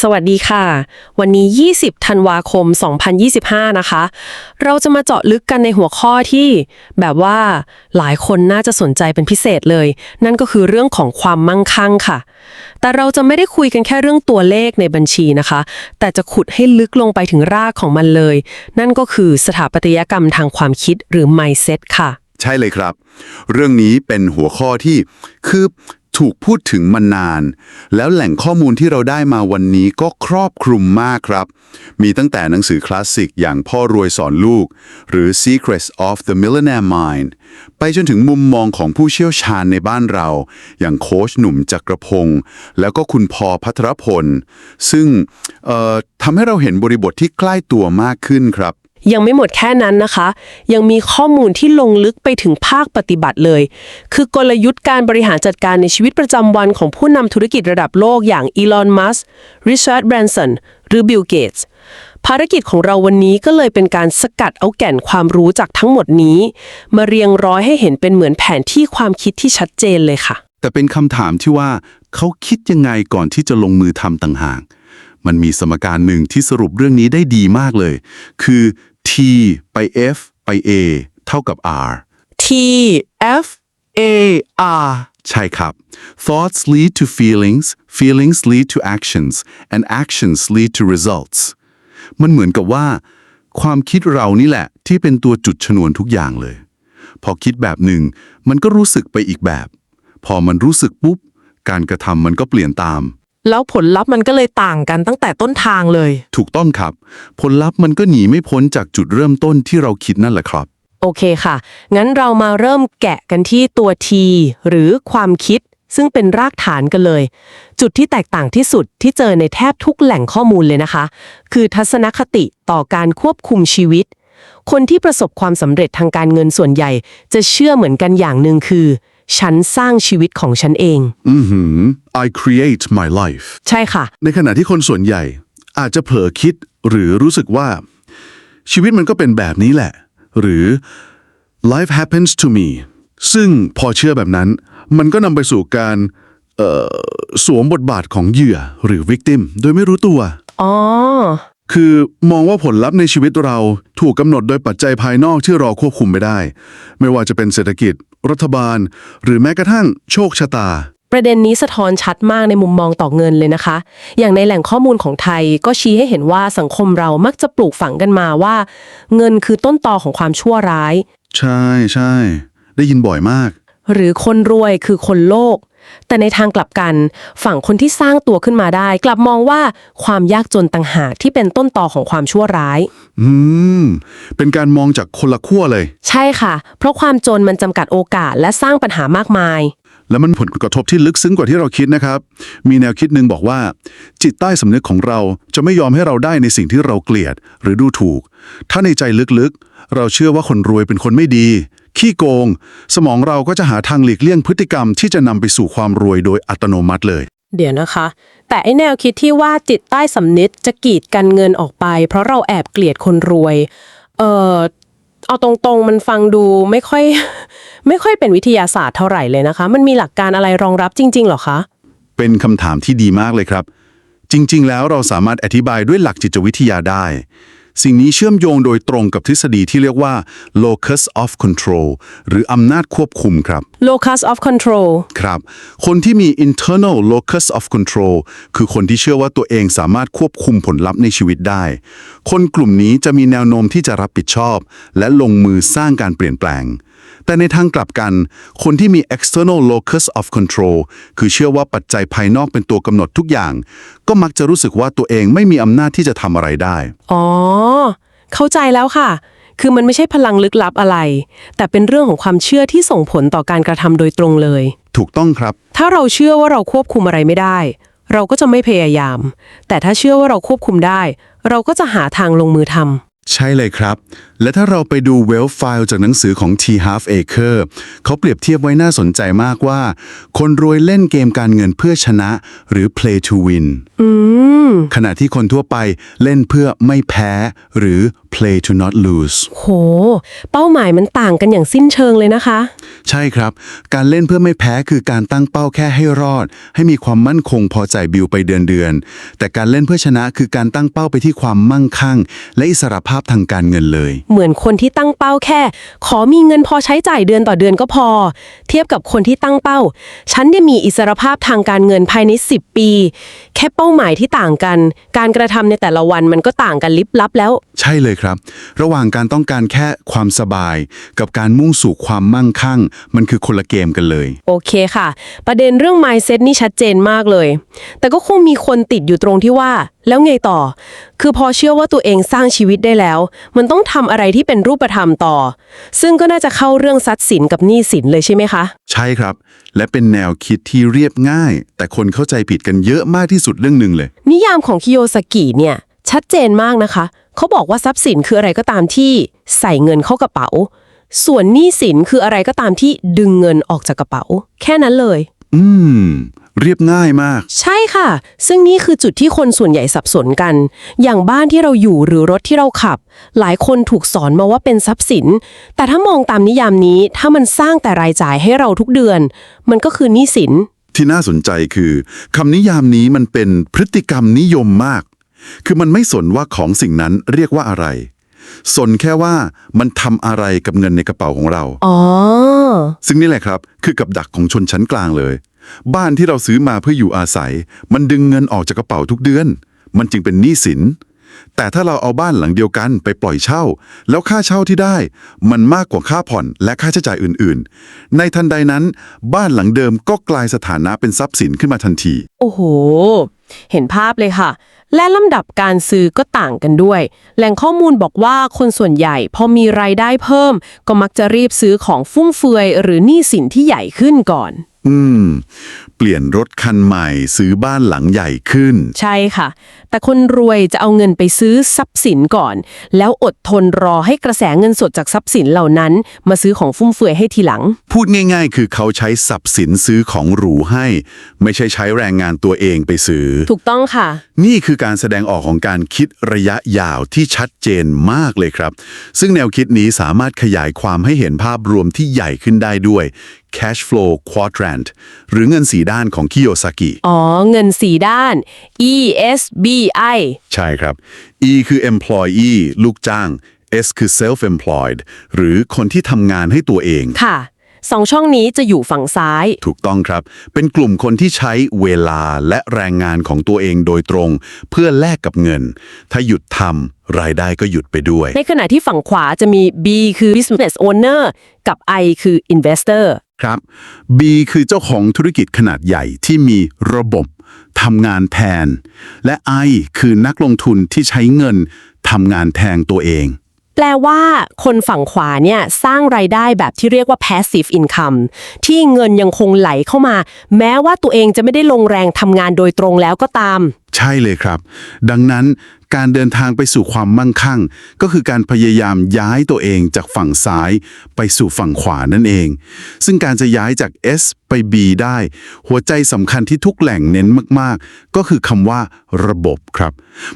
สวัสดีค่ะ วันนี้ 20 ธันวาคม 2025 นะคะ เราจะมาเจาะลึกกันในหัวข้อที่ แบบว่าหลายคนน่าจะสนใจเป็นพิเศษเลย นั่นก็คือเรื่องของความมั่งคั่งค่ะ แต่เราจะไม่ได้คุยกันแค่เรื่องตัวเลขในบัญชีนะคะ แต่จะขุดให้ลึกลงไปถึงรากของมันเลย นั่นก็คือสถาปัตยกรรมทางความคิดหรือ mindset ค่ะ ใช่เลยครับ เรื่องนี้เป็นหัวข้อที่คือ ถูกพูดถึงมานาน แล้วแหล่งข้อมูลที่เราได้มาวันนี้ก็ครอบคลุมมากครับ มีตั้งแต่หนังสือคลาสสิกอย่างพ่อรวยสอนลูก หรือ Secrets of the Millionaire Mind ไปจนถึงมุมมองของผู้เชี่ยวชาญในบ้านเรา อย่างโค้ชหนุ่มจักรพงศ์แล้วก็คุณพอพัทรพล ซึ่งเอ่อทำให้เราเห็นบริบทที่ใกล้ตัวมากขึ้นครับ ยังไม่หมดแค่นั้นนะคะ ยังมีข้อมูลที่ลงลึกไปถึงภาคปฏิบัติเลย คือกลยุทธ์การบริหารจัดการในชีวิตประจำวันของผู้นำธุรกิจระดับโลกอย่างอีลอน มัสก์ริชาร์ด แบรนสัน หรือบิล เกตส์ ภารกิจของเราวันนี้ก็เลยเป็นการสกัดเอาแก่นความรู้จากทั้งหมดนี้ มาเรียงร้อยให้เห็นเป็นเหมือนแผนที่ความคิดที่ชัดเจนเลยค่ะ แต่เป็นคำถามที่ว่าเขาคิดยังไงก่อนที่จะลงมือทำต่างหาก มันมีสมการหนึ่งที่สรุปเรื่องนี้ได้ดีมากเลย คือ T ไป F ไป A เท่ากับ R T F A R ใช่ครับ thoughts lead to feelings feelings lead to actions and actions lead to results มันเหมือนกับว่า ความคิดเรานี่แหละ ที่เป็นตัวจุดชนวนทุกอย่างเลย พอคิดแบบหนึ่ง มันก็รู้สึกไปอีกแบบ พอมันรู้สึกปุ๊บ การกระทำมันก็เปลี่ยนตาม แล้วผลลัพธ์มันก็เลยต่างกันตั้งแต่ต้นทางเลย ถูกต้องครับ ผลลัพธ์มันก็หนีไม่พ้นจากจุดเริ่มต้นที่เราคิดนั่นแหละครับ โอเคค่ะ งั้นเรามาเริ่มแกะกันที่ตัว T หรือความคิด ซึ่งเป็นรากฐานกันเลย จุดที่แตกต่างที่สุดที่เจอในแทบทุกแหล่งข้อมูลเลยนะคะ คือทัศนคติต่อการควบคุมชีวิต คนที่ประสบความสำเร็จทางการเงินส่วนใหญ่ จะเชื่อเหมือนกันอย่างหนึ่งคือ ฉันสร้างชีวิตของฉันเอง อือหือ I create my life ใช่ค่ะ ในขณะที่คนส่วนใหญ่ อาจจะเผลอคิดหรือรู้สึกว่า ชีวิตมันก็เป็นแบบนี้แหละ หรือ life happens to me ซึ่งพอเชื่อแบบนั้น มันก็นำไปสู่การเอ่อสวมบทบาทของเหยื่อหรือ victim โดยไม่รู้ตัว อ๋อ คือมองว่าผลลัพธ์ในชีวิตเราถูกกำหนดโดยปัจจัยภายนอกที่เราควบคุมไม่ได้ ไม่ว่าจะเป็นเศรษฐกิจ รัฐบาล หรือแม้กระทั่งโชคชะตา ประเด็นนี้สะท้อนชัดมากในมุมมองต่อเงินเลยนะคะ อย่างในแหล่งข้อมูลของไทยก็ชี้ให้เห็นว่าสังคมเรามักจะปลูกฝังกันมาว่า เงินคือต้นตอของความชั่วร้าย ใช่ใช่ได้ยินบ่อยมาก หรือคนรวยคือคนโลก แต่ในทางกลับกัน ฝั่งคนที่สร้างตัวขึ้นมาได้ กลับมองว่าความยากจนต่างหากที่เป็นต้นตอของความชั่วร้าย อืม เป็นการมองจากคนละขั้วเลย ใช่ค่ะ เพราะความจนมันจำกัดโอกาสและสร้างปัญหามากมาย แล้วมันผลกระทบที่ลึกซึ้งกว่าที่เราคิดนะครับ มีแนวคิดหนึ่งบอกว่า จิตใต้สำนึกของเราจะไม่ยอมให้เราได้ในสิ่งที่เราเกลียด หรือดูถูก ถ้าในใจลึกๆ เราเชื่อว่าคนรวยเป็นคนไม่ดี ขี้โกง สมองเราก็จะหาทางหลีกเลี่ยงพฤติกรรมที่จะนำไปสู่ความรวยโดยอัตโนมัติเลย เดี๋ยวนะคะ แต่ไอแนวคิดที่ว่าจิตใต้สำนึกจะกีดกันเงินออกไป เพราะเราแอบเกลียดคนรวย เออเอาตรงๆมันฟังดูไม่ค่อย ไม่ค่อยเป็นวิทยาศาสตร์เท่าไหร่เลยนะคะ มันมีหลักการอะไรรองรับจริงๆเหรอคะ เป็นคำถามที่ดีมากเลยครับ จริง ๆ แล้วเราสามารถอธิบายด้วยหลักจิตวิทยาได้ สิ่งนี้เชื่อมโยงโดยตรงกับทฤษฎีที่เรียกว่า locus of control หรืออำนาจควบคุมครับ locus of control ครับ คนที่มี internal locus of control คือคนที่เชื่อว่าตัวเองสามารถควบคุมผลลัพธ์ในชีวิตได้ คนกลุ่มนี้จะมีแนวโน้มที่จะรับผิดชอบ และลงมือสร้างการเปลี่ยนแปลง แต่ในทางกลับกัน คนที่มี external locus of control คือเชื่อว่าปัจจัยภายนอกเป็นตัวกำหนดทุกอย่าง ก็มักจะรู้สึกว่าตัวเองไม่มีอำนาจที่จะทำอะไรได้ อ๋อ เข้าใจแล้วค่ะ คือมันไม่ใช่พลังลึกลับอะไร แต่เป็นเรื่องของความเชื่อที่ส่งผลต่อการกระทำโดยตรงเลย ถูกต้องครับ ถ้าเราเชื่อว่าเราควบคุมอะไรไม่ได้ เราก็จะไม่พยายาม แต่ถ้าเชื่อว่าเราควบคุมได้ เราก็จะหาทางลงมือทำ ใช่เลยครับ และถ้าเราไปดู Wealth File จากหนังสือของ T Half Acre เขาเปรียบเทียบไว้น่าสนใจมากว่า คนรวยเล่นเกมการเงินเพื่อชนะหรือ play to win ขณะที่คนทั่วไปเล่นเพื่อไม่แพ้หรือ play to not lose โห เป้าหมายมันต่างกันอย่างสิ้นเชิงเลยนะคะ ใช่ครับ การเล่นเพื่อไม่แพ้คือการตั้งเป้าแค่ให้รอด ให้มีความมั่นคงพอใจบิวไปเดือนเดือนๆแต่การเล่นเพื่อชนะคือการตั้งเป้าไปที่ความมั่งคั่ง และอิสรภาพทางการเงินเลย เหมือนคนที่ตั้งเป้าแค่ ขอมีเงินพอใช้จ่ายเดือนต่อเดือนก็พอ เทียบกับคนที่ตั้งเป้า ฉันจะมีอิสรภาพทางการเงินภายใน 10 ปี แค่เป้าหมายที่ต่างกัน การกระทำในแต่ละวันมันก็ต่างกันลิบลับแล้ว ใช่เลยครับ ระหว่างการต้องการแค่ความสบาย กับการมุ่งสู่ความมั่งคั่ง มันคือคนละเกมกันเลย โอเคค่ะ ประเด็นเรื่อง mindset นี่ชัดเจนมากเลย แต่ก็คงมีคนติดอยู่ตรงที่ว่า แล้วไงต่อ คือพอเชื่อว่าตัวเองสร้างชีวิตได้แล้ว มันต้องทำอะไรที่เป็นรูปธรรมต่อ ซึ่งก็น่าจะเข้าเรื่องทรัพย์สินกับหนี้สินเลยใช่ไหมคะ ใช่ครับ และเป็นแนวคิดที่เรียบง่าย แต่คนเข้าใจผิดกันเยอะมากที่สุดเรื่องหนึ่งเลย นิยามของคิโยสกิเนี่ย ชัดเจนมากนะคะ เขาบอกว่าทรัพย์สินคืออะไรก็ตามที่ใส่เงินเข้ากระเป๋า ส่วนหนี้สินคืออะไรก็ตามที่ดึงเงินออกจากกระเป๋า แค่นั้นเลย อืม เรียบง่ายมาก ใช่ค่ะ ซึ่งนี่คือจุดที่คนส่วนใหญ่สับสนกัน อย่างบ้านที่เราอยู่หรือรถที่เราขับ หลายคนถูกสอนมาว่าเป็นทรัพย์สิน แต่ถ้ามองตามนิยามนี้ ถ้ามันสร้างแต่รายจ่ายให้เราทุกเดือน มันก็คือหนี้สิน ที่น่าสนใจคือคำนิยามนี้มันเป็นพฤติกรรมนิยมมาก คือมันไม่สนว่าของสิ่งนั้นเรียกว่าอะไร สนแค่ว่ามันทำอะไรกับเงินในกระเป๋าของเรา อ๋อ ซึ่งนี่แหละครับ คือกับดักของชนชั้นกลางเลย บ้านที่เราซื้อมาเพื่ออยู่อาศัย มันดึงเงินออกจากกระเป๋าทุกเดือน มันจึงเป็นหนี้สิน แต่ถ้าเราเอาบ้านหลังเดียวกันไปปล่อยเช่า แล้วค่าเช่าที่ได้ มันมากกว่าค่าผ่อนและค่าใช้จ่ายอื่นๆ ในทันใดนั้น บ้านหลังเดิมก็กลายสถานะเป็นทรัพย์สินขึ้นมาทันที โอ้โห เห็นภาพเลยค่ะ และลำดับการซื้อก็ต่างกันด้วย แหล่งข้อมูลบอกว่าคนส่วนใหญ่พอมีรายได้เพิ่ม ก็มักจะรีบซื้อของฟุ่มเฟือยหรือหนี้สินที่ใหญ่ขึ้นก่อน อืม เปลี่ยนรถคันใหม่ซื้อบ้านหลังใหญ่ขึ้น ใช่ค่ะ แต่คนรวยจะเอาเงินไปซื้อทรัพย์สินก่อน แล้วอดทนรอให้กระแสเงินสดจากทรัพย์สินเหล่านั้น มาซื้อของฟุ่มเฟือยให้ทีหลัง พูดง่ายๆ คือเขาใช้ทรัพย์สินซื้อของหรูให้ ไม่ใช่ใช้แรงงานตัวเองไปซื้อ ถูกต้องค่ะ นี่คือการแสดงออกของการคิดระยะยาวที่ชัดเจนมากเลยครับ ซึ่งแนวคิดนี้สามารถขยายความให้เห็นภาพรวมที่ใหญ่ขึ้นได้ด้วย cash flow quadrant หรือเงินสีด้านของคิโยซากิ อ๋อ เงินสีด้าน E S B I ใช่ครับ E คือ employee ลูกจ้าง S คือ self employed หรือคนที่ทำงานให้ตัวเอง ค่ะ สองช่องนี้จะอยู่ฝั่งซ้าย ถูกต้องครับ เป็นกลุ่มคนที่ใช้เวลาและแรงงานของตัวเองโดยตรง เพื่อแลกกับเงิน ถ้าหยุดทำรายได้ก็หยุดไปด้วย ในขณะที่ฝั่งขวาจะมี B คือ business owner กับ I คือ investor ครับ B คือเจ้าของธุรกิจขนาดใหญ่ที่มีระบบทำงานแทน และ I คือนักลงทุนที่ใช้เงินทำงานแทนตัวเอง แปลว่าคนฝั่งขวาเนี่ยสร้างรายได้แบบที่เรียกว่า passive income ที่เงินยังคงไหลเข้ามา แม้ว่าตัวเองจะไม่ได้ลงแรงทำงานโดยตรงแล้วก็ตาม ใช่เลยครับ ดังนั้น การเดินทางไปสู่ความมั่งคั่ง ก็คือการพยายามย้ายตัวเองจากฝั่งซ้ายไปสู่ฝั่งขวานั่นเอง ซึ่งการจะย้ายจาก S ไป B ได้ หัวใจสำคัญที่ทุกแหล่งเน้นมากๆ ก็คือคำว่าระบบครับ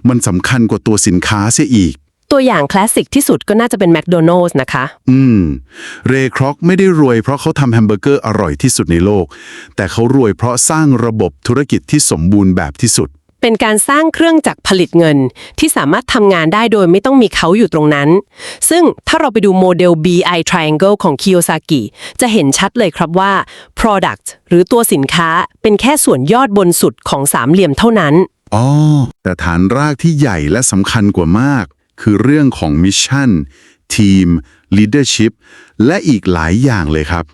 มันสำคัญกว่าตัวสินค้าเสียอีก ตัวอย่างคลาสสิกที่สุดก็น่าจะเป็น McDonald's นะคะ อืม เรย์ครอกไม่ได้รวยเพราะเขาทำแฮมเบอร์เกอร์อร่อยที่สุดในโลก แต่เขารวยเพราะสร้างระบบธุรกิจที่สมบูรณ์แบบที่สุด เป็นการสร้างเครื่องจักรผลิตเงิน ที่สามารถทำงานได้โดยไม่ต้องมีเขาอยู่ตรงนั้น ซึ่งถ้าเราไปดูโมเดล BI Triangle ของ Kiyosaki จะเห็นชัดเลยครับว่า Product หรือตัวสินค้าเป็นแค่ส่วนยอดบนสุดของสามเหลี่ยมเท่านั้น อ๋อ แต่ฐานรากที่ใหญ่และสำคัญกว่ามาก คือเรื่องของมิชชั่นทีม leadership และอีกหลายอย่างเลยครับ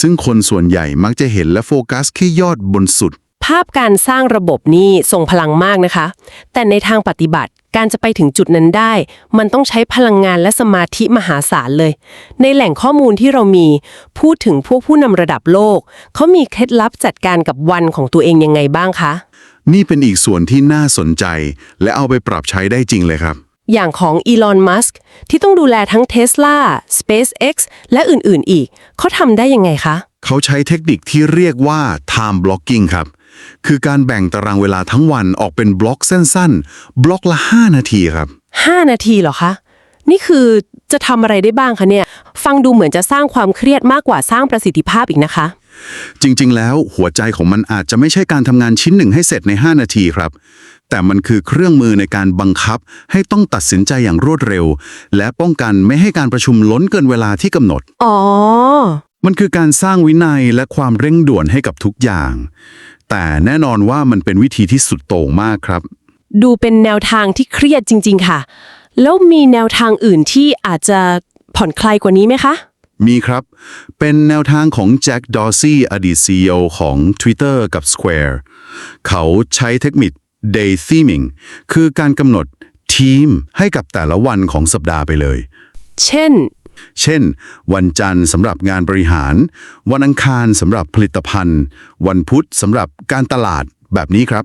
ซึ่งคนส่วนใหญ่มักจะเห็นและโฟกัสแค่ยอดบนสุดาพการสร้างระบบนี่ทรงพลังมากนะคะ แต่ในทางปฏิบัติการจะไปถึงจุดนั้นได้ มันต้องใช้พลังงานและสมาธิมหาศาลเลย ในแหล่งข้อมูลที่เรามี พูดถึงพวกผู้นำระดับโลก เขามีเคล็ดลับจัดการกับวันของตัวเองยังไงบ้างคะ นี่เป็นอีกส่วนที่น่าสนใจ และเอาไปปรับใช้ได้จริงเลยครับ อย่างของอีลอน มัสก์ที่ต้องดูแลทั้ง Tesla SpaceX และอื่นๆ อีก เขาทำได้ยังไงคะ เขาใช้เทคนิคที่เรียกว่า time blocking ครับ คือการแบ่งตารางเวลาทั้งวันออกเป็นบล็อกสั้นๆ บล็อกละ 5 นาทีครับ 5 นาทีเหรอคะ นี่คือจะทำอะไรได้บ้างคะเนี่ย ฟังดูเหมือนจะสร้างความเครียดมากกว่าสร้างประสิทธิภาพอีกนะคะ จริงๆ แล้วหัวใจของมันอาจจะไม่ใช่การทำงานชิ้นหนึ่งให้เสร็จใน 5 นาทีครับ แต่มันคือเครื่องมือในการบังคับ ให้ต้องตัดสินใจอย่างรวดเร็ว และป้องกันไม่ให้การประชุมล้นเกินเวลาที่กำหนด อ๋อ มันคือการสร้างวินัยและความเร่งด่วนให้กับทุกอย่าง แต่แน่นอนว่ามันเป็นวิธีที่สุดโต่งมากครับ ดูเป็นแนวทางที่เครียดจริง ๆ ค่ะ แล้วมีแนวทางอื่นที่อาจจะผ่อนคลายกว่านี้ไหมคะ มีครับ เป็นแนวทางของแจ็คดอร์ซี่อดีต CEO ของ Twitter กับ Square เขาใช้เทคนิค day theming คือการกำหนดทีมให้กับแต่ละวันของสัปดาห์ไปเลย เช่น เช่น วันจันทร์สำหรับงานบริหาร วันอังคารสำหรับผลิตภัณฑ์ วันพุธสำหรับการตลาดแบบนี้ครับ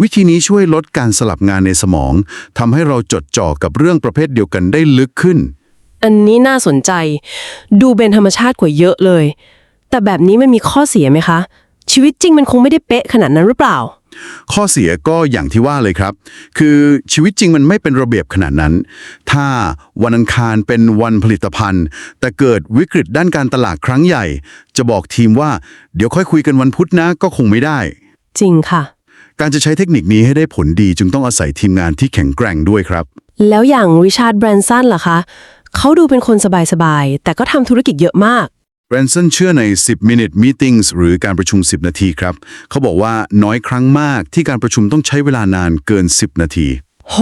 วิธีนี้ช่วยลดการสลับงานในสมองทำให้เราจดจ่อกับเรื่องประเภทเดียวกันได้ลึกขึ้น อันนี้น่าสนใจ ดูเป็นธรรมชาติกว่าเยอะเลย แต่แบบนี้มันมีข้อเสียไหมคะ ชีวิตจริงมันคงไม่ได้เป๊ะขนาดนั้นหรือเปล่า ข้อเสียก็อย่างที่ว่าเลยครับ คือชีวิตจริงมันไม่เป็นระเบียบขนาดนั้น ถ้าวันอังคารเป็นวันผลิตภัณฑ์ แต่เกิดวิกฤตด้านการตลาดครั้งใหญ่ จะบอกทีมว่าเดี๋ยวค่อยคุยกันวันพุธนะก็คงไม่ได้ จริงค่ะ การจะใช้เทคนิคนี้ให้ได้ผลดีจึงต้องอาศัยทีมงานที่แข็งแกร่งด้วยครับ แล้วอย่างริชาร์ดแบรนสันล่ะคะ เขาดูเป็นคนสบายๆ แต่ก็ทำธุรกิจเยอะมาก แบรนสันเชื่อใน 10 minute meetings หรือการประชุม 10 นาทีครับ เขาบอกว่าน้อยครั้งมากที่การประชุมต้องใช้เวลานานเกิน 10 นาที โห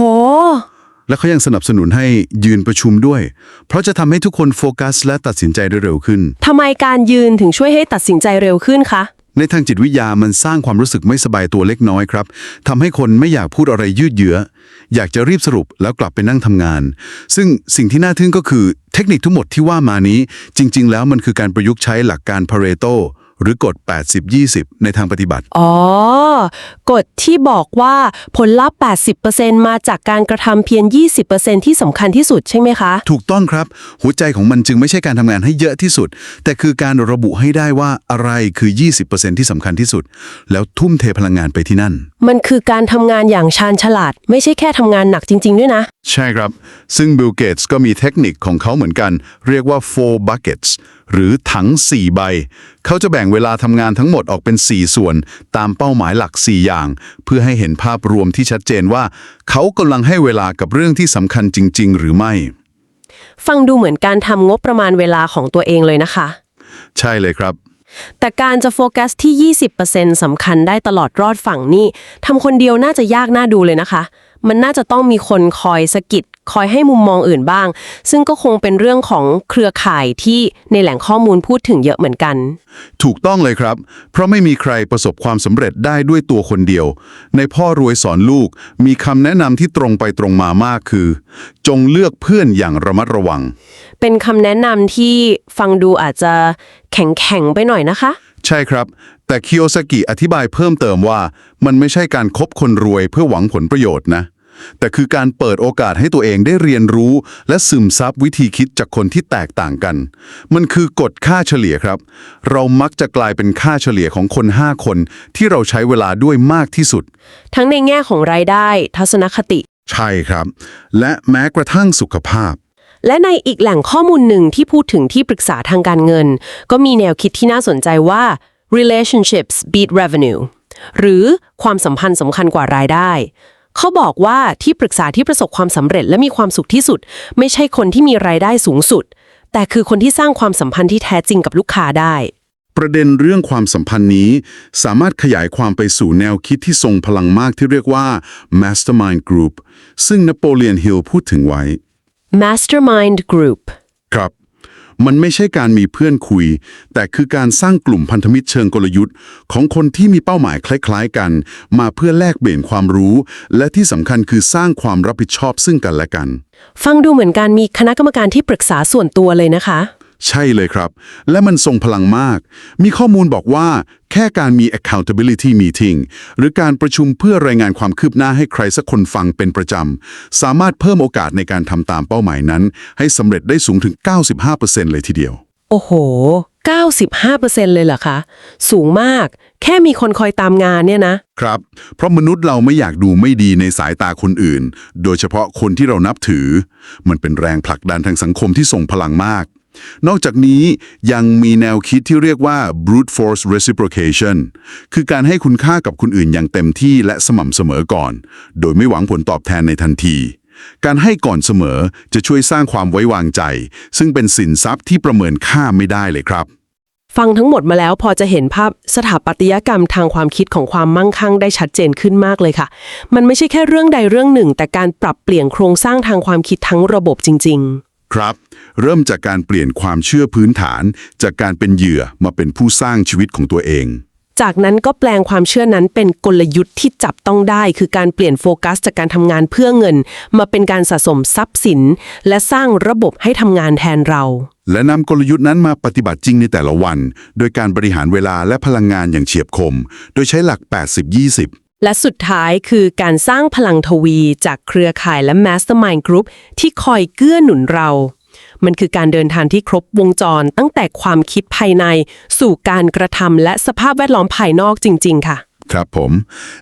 และเขายังสนับสนุนให้ยืนประชุมด้วย เพราะจะทำให้ทุกคนโฟกัสและตัดสินใจได้เร็วขึ้น ทำไมการยืนถึงช่วยให้ตัดสินใจเร็วขึ้นคะ ในทางจิตวิทยามันสร้างความรู้สึกไม่สบายตัวเล็กน้อยครับทำให้คนไม่อยากพูดอะไรยืดเยื้อ อยากจะรีบสรุปแล้วกลับไปนั่งทำงาน ซึ่งสิ่งที่น่าทึ่งก็คือเทคนิคทั้งหมดที่ว่ามานี้ จริง ๆ แล้วมันคือการประยุกต์ใช้หลักการพาเรโต หรือกฎ 80-20 ในทางปฏิบัติ อ๋อ กฎที่บอกว่าผลลัพธ์ 80%มาจากการกระทำเพียง 20%ที่สำคัญที่สุดใช่ไหมคะ ถูกต้องครับ หัวใจของมันจึงไม่ใช่การทำงานให้เยอะที่สุด แต่คือการระบุให้ได้ว่าอะไรคือ 20%ที่สำคัญที่สุด แล้วทุ่มเทพลังงานไปที่นั่น มันคือการทำงานอย่างชาญฉลาด ไม่ใช่แค่ทำงานหนักจริง ๆ ด้วยนะ ใช่ครับ ซึ่ง Bill Gates ก็มีเทคนิคของเขาเหมือนกัน เรียกว่า four buckets หรือถัง 4 ใบ เขาจะแบ่งเวลาทำงานทั้งหมดออกเป็น 4 ส่วน ตามเป้าหมายหลัก 4 อย่าง เพื่อให้เห็นภาพรวมที่ชัดเจนว่า เขากำลังให้เวลากับเรื่องที่สำคัญจริง ๆ หรือไม่ ฟังดูเหมือนการทำงบประมาณเวลาของตัวเองเลยนะคะ ใช่เลยครับ แต่การจะโฟกัสที่ 20%สำคัญได้ตลอดรอดฝั่งนี่ทำคนเดียวน่าจะยากน่าดูเลยนะคะ มันน่าจะต้องมีคนคอยสะกิด คอยให้มุมมองอื่นบ้าง ซึ่งก็คงเป็นเรื่องของเครือข่ายที่ในแหล่งข้อมูลพูดถึงเยอะเหมือนกัน ถูกต้องเลยครับ เพราะไม่มีใครประสบความสำเร็จได้ด้วยตัวคนเดียว ในพ่อรวยสอนลูก มีคำแนะนำที่ตรงไปตรงมามากคือ จงเลือกเพื่อนอย่างระมัดระวัง เป็นคำแนะนำที่ฟังดูอาจจะแข็งๆไปหน่อยนะคะ ใช่ครับ แต่คิโอซากิอธิบายเพิ่มเติมว่า มันไม่ใช่การคบคนรวยเพื่อหวังผลประโยชน์นะ แต่คือการเปิดโอกาสให้ตัวเองได้เรียนรู้ และซึมซับวิธีคิดจากคนที่แตกต่างกัน มันคือกฎค่าเฉลี่ยครับ เรามักจะกลายเป็นค่าเฉลี่ยของคน 5 คน ที่เราใช้เวลาด้วยมากที่สุด ทั้งในแง่ของรายได้ ทัศนคติ ใช่ครับ และแม้กระทั่งสุขภาพ และในอีกแหล่งข้อมูลหนึ่งที่พูดถึงที่ปรึกษาทางการเงิน ก็มีแนวคิดที่น่าสนใจว่า relationships beat revenue หรือความสัมพันธ์สำคัญกว่ารายได้ เขาบอกว่าที่ปรึกษาที่ประสบความสำเร็จและมีความสุขที่สุด ไม่ใช่คนที่มีรายได้สูงสุด แต่คือคนที่สร้างความสัมพันธ์ที่แท้จริงกับลูกค้าได้ ประเด็นเรื่องความสัมพันธ์นี้ สามารถขยายความไปสู่แนวคิดที่ทรงพลังมากที่เรียกว่า mastermind group ซึ่งนโปเลียนฮิลพูดถึงไว้ mastermind group ครับ มันไม่ใช่การมีเพื่อนคุย แต่คือการสร้างกลุ่มพันธมิตรเชิงกลยุทธ์ ของคนที่มีเป้าหมายคล้ายๆกัน มาเพื่อแลกเปลี่ยนความรู้ และที่สำคัญคือสร้างความรับผิดชอบซึ่งกันและกัน ฟังดูเหมือนการมีคณะกรรมการที่ปรึกษาส่วนตัวเลยนะคะ ใช่เลยครับ และมันทรงพลังมาก มีข้อมูลบอกว่า แค่การมี accountability meeting หรือการประชุมเพื่อรายงานความคืบหน้าให้ใครสักคนฟังเป็นประจำ สามารถเพิ่มโอกาสในการทำตามเป้าหมายนั้น ให้สำเร็จได้สูงถึง 95%เลยทีเดียว โอ้โห 95%เลยเหรอคะ สูงมาก แค่มีคนคอยตามงานเนี่ยนะ ครับ เพราะมนุษย์เราไม่อยากดูไม่ดีในสายตาคนอื่น โดยเฉพาะคนที่เรานับถือ มันเป็นแรงผลักดันทางสังคมที่ส่งพลังมาก นอกจากนี้ยังมีแนวคิดที่เรียกว่า brute force reciprocation คือการให้คุณค่ากับคนอื่นอย่างเต็มที่และสม่ำเสมอก่อน โดยไม่หวังผลตอบแทนในทันที การให้ก่อนเสมอจะช่วยสร้างความไว้วางใจ ซึ่งเป็นสินทรัพย์ที่ประเมินค่าไม่ได้เลยครับ ฟังทั้งหมดมาแล้วพอจะเห็นภาพสถาปัตยกรรมทางความคิดของความมั่งคั่งได้ชัดเจนขึ้นมากเลยค่ะ มันไม่ใช่แค่เรื่องใดเรื่องหนึ่ง แต่การปรับเปลี่ยนโครงสร้างทางความคิดทั้งระบบจริง ๆ ครับ เริ่มจากการเปลี่ยนความเชื่อพื้นฐาน จากการเป็นเหยื่อมาเป็นผู้สร้างชีวิตของตัวเอง จากนั้นก็แปลงความเชื่อนั้นเป็นกลยุทธ์ที่จับต้องได้ คือการเปลี่ยนโฟกัส จากการทำงานเพื่อเงิน มาเป็นการสะสมทรัพย์สิน และสร้างระบบให้ทำงานแทนเรา และนำกลยุทธ์นั้นมาปฏิบัติจริงในแต่ละวัน โดยการบริหารเวลาและพลังงานอย่างเฉียบคม โดยใช้หลัก 80-20 และสุดท้ายคือการสร้างพลังทวีจากเครือข่ายและ Mastermind Group ที่คอยเกื้อหนุนเรา มันคือการเดินทางที่ครบวงจรตั้งแต่ความคิดภายใน สู่การกระทำและสภาพแวดล้อมภายนอกจริง ๆ ค่ะ ครับผม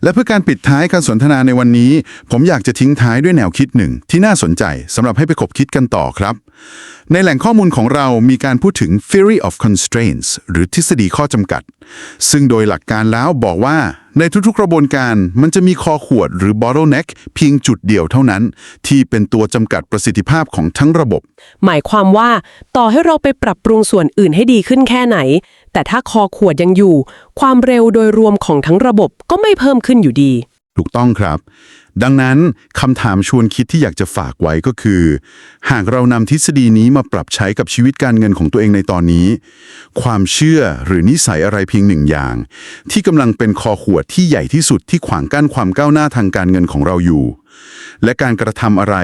และเพื่อการปิดท้ายการสนทนาในวันนี้ ผมอยากจะทิ้งท้ายด้วยแนวคิดหนึ่ง ที่น่าสนใจสำหรับให้ไปคบคิดกันต่อครับ ในแหล่งข้อมูลของเรามีการพูดถึง theory of constraints หรือทฤษฎีข้อจำกัด ซึ่งโดยหลักการแล้วบอกว่าในทุกๆกระบวนการมันจะมีคอขวดหรือ bottleneck เพียงจุดเดียวเท่านั้น ที่เป็นตัวจำกัดประสิทธิภาพของทั้งระบบ หมายความว่าต่อให้เราไปปรับปรุงส่วนอื่นให้ดีขึ้นแค่ไหน แต่ถ้าคอขวดยังอยู่ ความเร็วโดยรวมของทั้งระบบก็ไม่เพิ่มขึ้นอยู่ดี ถูกต้องครับ ดังนั้นคำถามชวนคิดที่อยากจะฝากไว้ก็คือ หากเรานำทฤษฎีนี้มาปรับใช้กับชีวิตการเงินของตัวเองในตอนนี้ ความเชื่อหรือนิสัยอะไรเพียงหนึ่งอย่าง ที่กำลังเป็นคอขวดที่ใหญ่ที่สุดที่ขวางกั้นความก้าวหน้าทางการเงินของเราอยู่ และการกระทำอะไร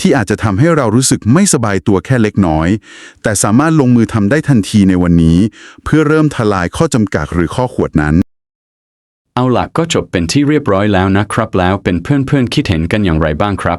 ที่อาจจะทำให้เรารู้สึกไม่สบายตัวแค่เล็กน้อย แต่สามารถลงมือทำได้ทันทีในวันนี้ เพื่อเริ่มทลายข้อจำกัดหรือข้อขวดนั้น เอาล่ะก็จบเป็นที่เรียบร้อยแล้วนะครับ แล้วเป็นเพื่อนๆคิดเห็นกันอย่างไรบ้างครับ